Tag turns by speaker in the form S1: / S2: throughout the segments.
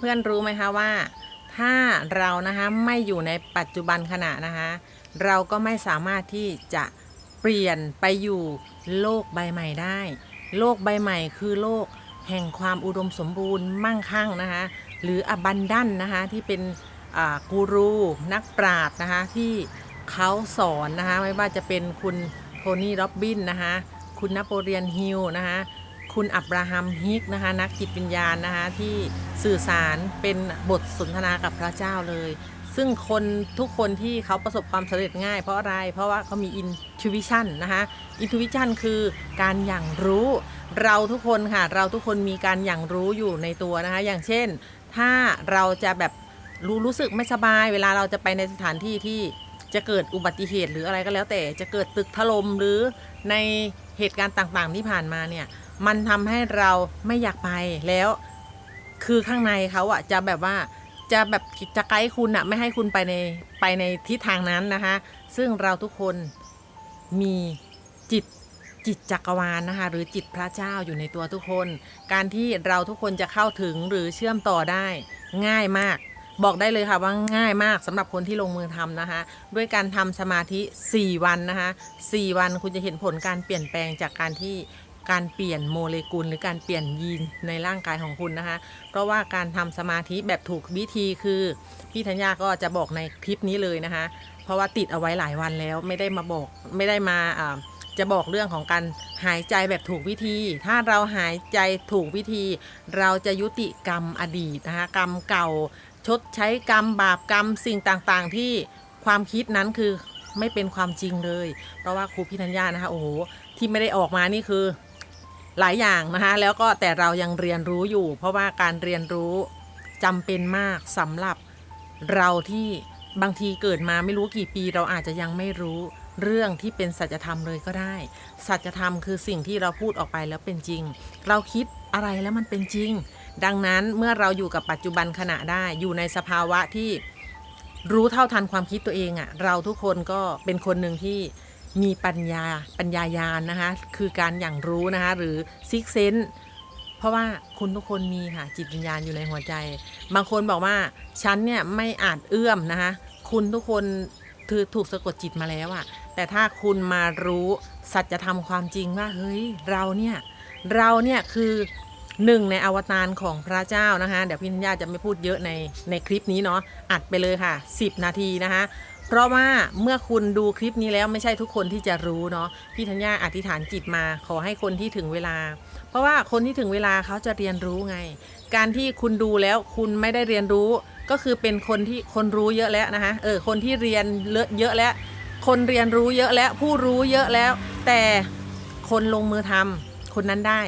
S1: เพื่อนๆรู้ไหมคะว่า ถ้าเรานะคะไม่อยู่ในปัจจุบันขณะนะคะเราก็ไม่สามารถที่จะเปลี่ยนไปอยู่โลกใบใหม่ได้ โลกใบใหม่คือโลกแห่งความอุดมสมบูรณ์มั่งคั่งนะคะหรืออบันดันนะคะที่เป็นอ่ากูรูนักปราชญ์นะคะที่เขาสอนนะคะไม่ว่าจะเป็นคุณโทนี่โรบบินนะคะคุณนโปเลียนฮิลนะคะ คุณอับราฮัมฮิกนะคะนักจิตวิญญาณนะคะที่สื่อสารเป็นบทสนทนากับพระเจ้าเลย ซึ่งคนทุกคนที่เขาประสบความสำเร็จง่ายเพราะอะไร เพราะว่าเขามี intuition นนะคะ intuition คือการอย่างรู้เราทุกคนค่ะเราทุกคนมีการอย่างรู้อยู่ในตัวนะคะอย่างเช่น ถ้าเราจะแบบรู้รู้สึกไม่สบาย เวลาเราจะไปในสถานที่ที่จะเกิดอุบัติเหตุหรืออะไรก็แล้วแต่จะเกิดตึกถล่มหรือใน เหตุการณ์ต่างๆที่ผ่านมาเนี่ย มันทำให้เราไม่อยากไปแล้ว คือข้างในเขาอะจะแบบว่าจะแบบจะไกด์คุณอะไม่ให้คุณไปในไปในทิศทางนั้นนะคะ ซึ่งเราทุกคนมีจิตจิตจักรวาลนะคะหรือจิตพระเจ้าอยู่ในตัวทุกคน การที่เราทุกคนจะเข้าถึงหรือเชื่อมต่อได้ง่ายมาก บอกได้เลยค่ะว่าง่ายมากสำหรับคนที่ลงมือทำนะคะ ด้วยการทำสมาธิ 4 วันนะคะ4วันคุณจะเห็นผลการเปลี่ยนแปลงจากการที่การเปลี่ยนโมเลกุลหรือการเปลี่ยนยีนในร่างกายของคุณนะคะ เพราะว่าการทำสมาธิแบบถูกวิธีคือพี่ธัญญาก็จะบอกในคลิปนี้เลยนะคะ เพราะว่าติดเอาไว้หลายวันแล้วไม่ได้มาบอกไม่ได้มาอ่าจะบอกเรื่องของการหายใจแบบถูกวิธี ถ้าเราหายใจถูกวิธี เราจะยุติกรรมอดีตนะคะกรรมเก่า ชดใช้กรรมบาปกรรมสิ่งต่างๆ ที่ความคิดนั้นคือไม่เป็นความจริงเลย เพราะว่าครูพิธัญญานะคะโอ้โหที่ไม่ได้ออกมานี่คือหลายอย่างนะคะแล้วก็แต่เรายังเรียนรู้อยู่ เพราะว่าการเรียนรู้จำเป็นมากสำหรับเราที่บางทีเกิดมาไม่รู้กี่ปีเราอาจจะยังไม่รู้ เรื่องที่เป็นสัจธรรมเลยก็ได้ สัจธรรมคือสิ่งที่เราพูดออกไปแล้วเป็นจริง เราคิดอะไรแล้วมันเป็นจริง ดังนั้นเมื่อเราอยู่กับปัจจุบันขณะได้อยู่ในสภาวะที่รู้เท่าทันความคิดตัวเองอะ่ะเราทุกคนก็เป็นคนหนึ่งที่มีปัญญาปัญญายาณนะคะคือการอย่างรู้นะคะหรือซิกเซนเพราะว่าคุณทุกคนมีค่ะจิตวิญญาณอยู่ในหัวใจ บางคนบอกว่าฉันเนี่ยไม่อาจเอื้อมนะคะคุณทุกคนคือถูกสะกดจิตมาแล้วอะ แต่ถ้าคุณมารู้สัจธรรมความจริงว่าเฮ้ยเราเนี่ยเราเนี่ยคือหนึ่งในอวตารของพระเจ้านะคะเดี๋ยวพี่ธัญญาจะไม่พูดเยอะในในคลิปนี้เนาะอัดไปเลยค่ะ 10 นาทีนะคะ เพราะว่าเมื่อคุณดูคลิปนี้แล้วไม่ใช่ทุกคนที่จะรู้เนาะพี่ธัญญาอธิษฐานจิตมาขอให้คนที่ถึงเวลา เพราะว่าคนที่ถึงเวลาเขาจะเรียนรู้ไง การที่คุณดูแล้วคุณไม่ได้เรียนรู้ก็คือเป็นคนที่คนรู้เยอะแล้วนะคะเออคนที่เรียนเลอะเยอะแล้ว คนเรียนรู้เยอะแล้วผู้รู้เยอะแล้ว แต่คนลงมือทำคนนั้นได้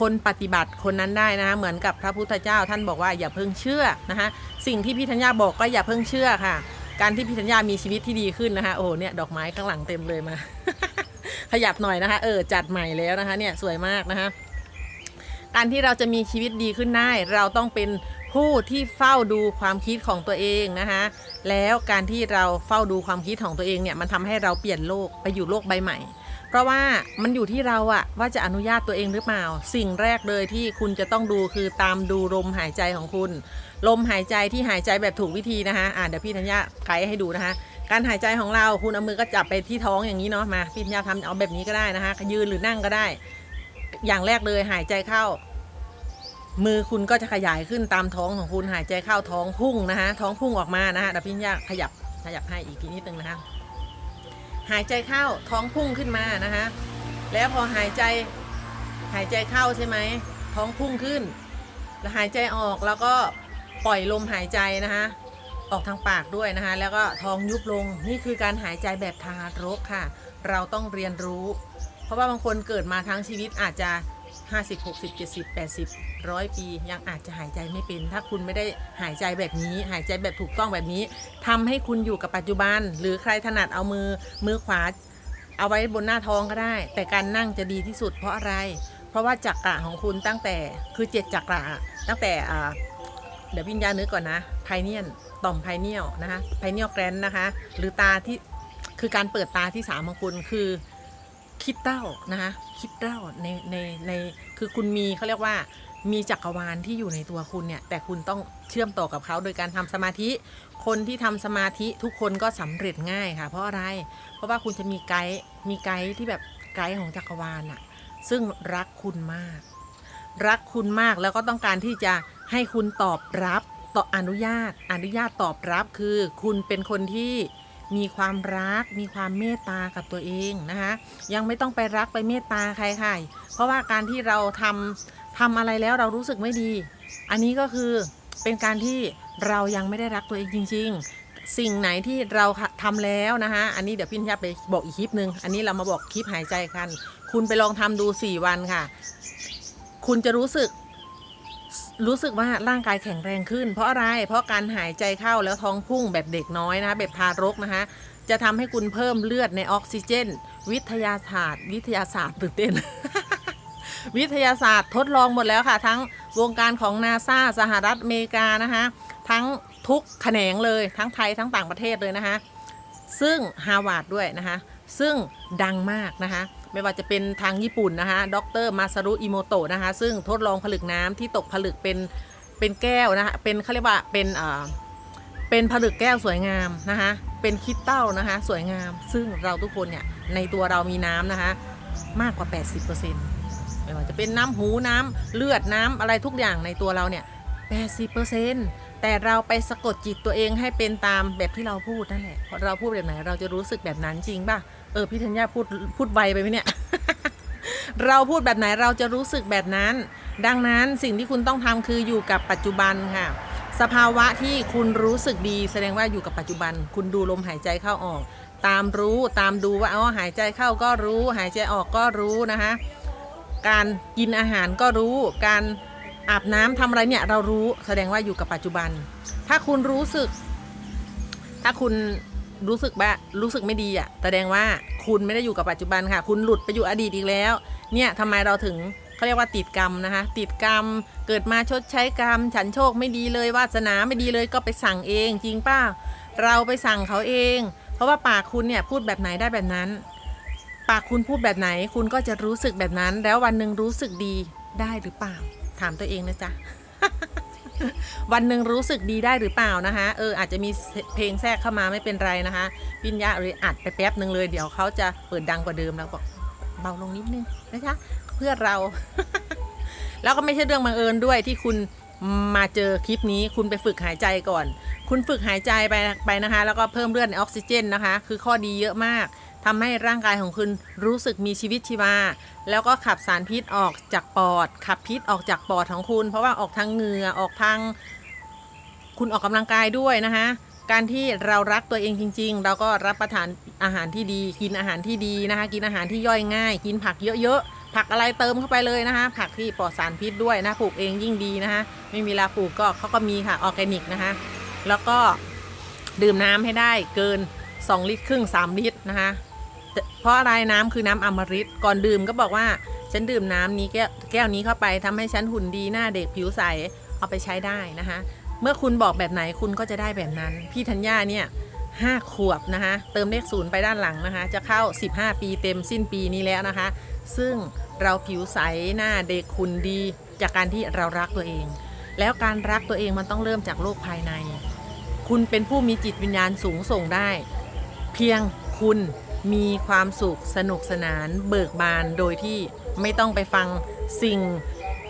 S1: คนปฏิบัติคนนั้นได้นะคะเหมือนกับพระพุทธเจ้าท่านบอกว่าอย่าเพิ่งเชื่อนะคะสิ่งที่พี่ธัญญาบอกก็อย่าเพิ่งเชื่อค่ะ การที่พี่ธัญญามีชีวิตที่ดีขึ้นนะคะโอ้เนี่ยดอกไม้ข้างหลังเต็มเลยมา ขยับหน่อยนะคะเออจัดใหม่แล้วนะคะเนี่ยสวยมากนะคะการที่เราจะมีชีวิตดีขึ้นได้ เราต้องเป็น ผู้ที่เฝ้าดูความคิดของตัวเองนะคะแล้วการที่เราเฝ้าดูความคิดของตัวเองเนี่ยมันทำให้เราเปลี่ยนโลกไปอยู่โลกใบใหม่ เพราะว่ามันอยู่ที่เราอะว่าจะอนุญาตตัวเองหรือเปล่า สิ่งแรกเลยที่คุณจะต้องดูคือตามดูลมหายใจของคุณ ลมหายใจที่หายใจแบบถูกวิธีนะคะอ่าเดี๋ยวพี่ธัญญาไกด์ให้ดูนะคะการหายใจของเราคุณเอามือก็จับไปที่ท้องอย่างนี้เนาะมาพี่ธัญญาทำเอาแบบนี้ก็ได้นะคะยืนหรือนั่งก็ได้ อย่างแรกเลยหายใจเข้า มือคุณก็จะขยายขึ้นตามท้องของคุณหายใจเข้าท้องพุ่งนะคะท้องพุ่งออกมานะคะเดี๋ยวพี่ธัญญาขยับขยับให้อีกทีนิดนึงนะคะหายใจเข้าท้องพุ่งขึ้นมานะคะแล้วพอหายใจหายใจเข้าใช่ไหมท้องพุ่งขึ้น แล้วหายใจออกแล้วก็ปล่อยลมหายใจนะคะออกทางปากด้วยนะคะแล้วก็ท้องยุบลงนี่คือการหายใจแบบทารกค่ะ เราต้องเรียนรู้ เพราะว่าบางคนเกิดมาทั้งชีวิตอาจจะ 50 60 70 80ร้อยปี ยังอาจจะหายใจไม่เป็น ถ้าคุณไม่ได้หายใจแบบนี้ หายใจแบบถูกต้องแบบนี้ทำให้คุณอยู่กับปัจจุบัน หรือใครถนัดเอามือมือขวา เอาไว้บนหน้าท้องก็ได้ แต่การนั่งจะดีที่สุดเพราะอะไร เพราะว่าจักระของคุณตั้งแต่คือเจ็ดจักระตั้งแต่เดี๋ยววิญญาณนึกก่อนนะไพเนียนต่อมไพเนียลนะคะไพเนียลแกรนนะคะ หรือตาที่คือการเปิดตาที่สามของคุณคือ คิดเต้านะคะคิดเต้าในในในคือคุณมีเขาเรียกว่ามีจักรวาลที่อยู่ในตัวคุณเนี่ย แต่คุณต้องเชื่อมต่อกับเขาโดยการทำสมาธิ คนที่ทำสมาธิทุกคนก็สำเร็จง่ายค่ะ เพราะอะไร เพราะว่าคุณจะมีไกด์มีไกด์ที่แบบไกด์ของจักรวาลน่ะซึ่งรักคุณมาก รักคุณมากแล้วก็ต้องการที่จะให้คุณตอบรับต่ออนุญาตอนุญาตตอบรับคือคุณเป็นคนที่ มีความรัก มีความเมตตากับตัวเองนะคะ ยังไม่ต้องไปรักไปเมตตาใครค่ะ เพราะว่าการที่เราทำทำอะไรแล้วเรารู้สึกไม่ดี อันนี้ก็คือเป็นการที่เรายังไม่ได้รักตัวเองจริง ๆ สิ่งไหนที่เราทำแล้วนะคะอันนี้เดี๋ยวพี่ธัญญาไปบอกอีกคลิปหนึ่งอันนี้เรามาบอกคลิปหายใจกัน คุณไปลองทำดู 4 วันค่ะ คุณจะรู้สึก รู้สึกว่าร่างกายแข็งแรงขึ้น เพราะอะไร เพราะการหายใจเข้าแล้วท้องพุ่งแบบเด็กน้อยนะคะแบบทารกนะคะ จะทำให้คุณเพิ่มเลือดในออกซิเจน วิทยาศาสตร์ วิทยาศาสตร์ตื่นเต้น วิทยาศาสตร์ทดลองหมดแล้วค่ะ ทั้งวงการของนาซาสหรัฐอเมริกานะคะทั้งทุกแขนงเลยทั้งไทยทั้งต่างประเทศเลยนะคะ ซึ่งฮาวาดด้วยนะคะ ซึ่งดังมากนะคะ ไม่ว่าจะเป็นทางญี่ปุ่นนะคะดรมาซารุอิโมโตะนะคะซึ่งทดลองผลึกน้ำที่ตกผลึกเป็นเป็นแก้วนะคะเป็นเขาเรียกว่าเป็นเอ่อเป็นผลึกแก้วสวยงามนะคะเป็นคริสตัลนะคะสวยงาม ซึ่งเราทุกคนเนี่ยในตัวเรามีน้ำนะคะมากกว่า 80%ไม่ว่าจะเป็นน้ำหูน้ำเลือดน้ำอะไรทุกอย่างในตัวเราเนี่ย80% แต่เราไปสะกดจิตตัวเองให้เป็นตามแบบที่เราพูดนั่นแหละพราะเราพูดแบบไหนเราจะรู้สึกแบบนั้นจริงป่ะ เออพี่ธัญญาพูดพูดไวไปไหมเนี่ย เราพูดแบบไหนเราจะรู้สึกแบบนั้น ดังนั้นสิ่งที่คุณต้องทำคืออยู่กับปัจจุบันค่ะ สภาวะที่คุณรู้สึกดี แสดงว่าอยู่กับปัจจุบัน คุณดูลมหายใจเข้าออก ตามรู้ตามดูว่าอ๋อหายใจเข้าก็รู้ หายใจออกก็รู้นะคะ การกินอาหารก็รู้การ อาบน้ำทำอะไรเนี่ยเรารู้แสดงว่าอยู่กับปัจจุบัน ถ้าคุณรู้สึก ถ้าคุณรู้สึกแบบรู้สึกไม่ดีอะ แสดงว่าคุณไม่ได้อยู่กับปัจจุบันค่ะ คุณหลุดไปอยู่อดีตอีกแล้ว เนี่ยทำไมเราถึงเขาเรียกว่าติดกรรมนะคะ ติดกรรม เกิดมาชดใช้กรรม ฉันโชคไม่ดีเลยวาสนาไม่ดีเลยก็ไปสั่งเองจริงป้าเราไปสั่งเขาเอง เพราะว่าปากคุณเนี่ยพูดแบบไหนได้แบบนั้น ปากคุณพูดแบบไหน คุณก็จะรู้สึกแบบนั้น แล้ววันหนึ่งรู้สึกดีได้หรือเปล่า ถามตัวเองนะจ๊ะ วันหนึ่งรู้สึกดีได้หรือเปล่านะคะ เอออาจจะมีเพลงแทรกเข้ามาไม่เป็นไรนะคะ ปิญญาเลยอัดไปแป๊บหนึ่งเลย เดี๋ยวเขาจะเปิดดังกว่าเดิมแล้วบอกเบาลงนิดนึงนะคะเพื่อเรา แล้วก็ไม่ใช่เรื่องบังเอิญด้วยที่คุณ มาเจอคลิปนี้คุณไปฝึกหายใจก่อน คุณฝึกหายใจไปไปนะคะ แล้วก็เพิ่มเลือดในออกซิเจนนะคะ คือข้อดีเยอะมากทำให้ร่างกายของคุณรู้สึกมีชีวิตชีวา แล้วก็ขับสารพิษออกจากปอด ขับพิษออกจากปอดของคุณ เพราะว่าออกทางเหงื่อออกทาง คุณออกกำลังกายด้วยนะคะการที่เรารักตัวเองจริง ๆ เราก็รับประทานอาหารที่ดี กินอาหารที่ดีนะคะ กินอาหารที่ย่อยง่าย กินผักเยอะๆ ผักอะไรเติมเข้าไปเลยนะคะ ผักที่ปลอดสารพิษด้วยนะปลูกเองยิ่งดีนะคะ ไม่มีเวลาปลูกก็เขาก็มีค่ะออร์แกนิกนะคะ แล้วก็ดื่มน้ำให้ได้เกิน 2 ลิตรครึ่ง 3 ลิตรนะคะ เพราะอะไรน้ำคือน้ำอมฤตก่อนดื่มก็บอกว่าฉันดื่มน้ำนี้แก้วแก้วนี้เข้าไปทำให้ฉันหุ่นดีหน้าเด็กผิวใสเอาไปใช้ได้นะคะ เมื่อคุณบอกแบบไหนคุณก็จะได้แบบนั้น พี่ธัญญาเนี่ยห้าขวบนะคะ เติมเลขศูนย์ไปด้านหลังนะคะ จะเข้า 15 ปีเต็มสิ้นปีนี้แล้วนะคะ ซึ่งเราผิวใสหน้าเด็กคุณดีจากการที่เรารักตัวเอง แล้วการรักตัวเองมันต้องเริ่มจากโลกภายใน คุณเป็นผู้มีจิตวิญญาณสูงส่งได้ เพียงคุณมีความสุขสนุกสนานเบิกบานโดยที่ไม่ต้องไปฟังสิ่ง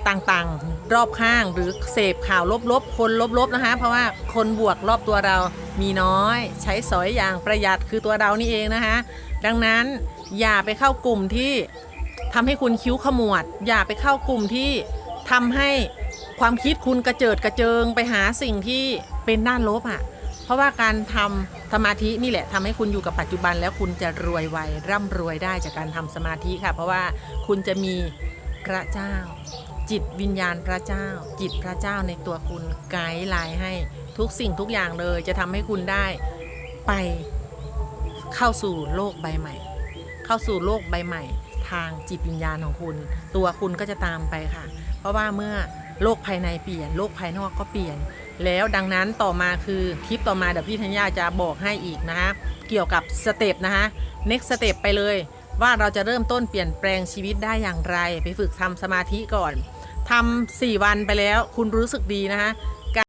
S1: ต่างๆ รอบข้างหรือเสพข่าวลบๆ คนลบๆ นะคะ เพราะว่าคนบวกรอบตัวเรามีน้อย ใช้สอยอย่างประหยัดคือตัวเรานี่เองนะคะ ดังนั้นอย่าไปเข้ากลุ่มที่ ทำให้คุณคิ้วขมวด อย่าไปเข้ากลุ่มที่ทำให้ความคิดคุณกระเจิดกระเจิงไปหาสิ่งที่เป็นด้านลบอะ เพราะว่าการทำสมาธินี่แหละทำให้คุณอยู่กับปัจจุบันแล้วคุณจะรวยไวร่ำรวยได้จากการทำสมาธิค่ะ เพราะว่าคุณจะมีพระเจ้า จิตวิญญาณพระเจ้า จิตพระเจ้าในตัวคุณไกด์ไลน์ให้ทุกสิ่งทุกอย่างเลยจะทำให้คุณได้ไปเข้าสู่โลกใบใหม่ เข้าสู่โลกใบใหม่ ทางจิตวิญญาณของคุณ ตัวคุณก็จะตามไปค่ะ เพราะว่าเมื่อโลกภายในเปลี่ยน โลกภายนอกก็เปลี่ยน แล้วดังนั้นต่อมาคือคลิปต่อมาเดี๋ยวพี่ธัญญาจะบอกให้อีกนะคะเกี่ยวกับสเต็ปนะคะ next step ไปเลย ว่าเราจะเริ่มต้นเปลี่ยนแปลงชีวิตได้อย่างไร ไปฝึกทำสมาธิก่อนทำสี่วันไปแล้ว คุณรู้สึกดีนะคะ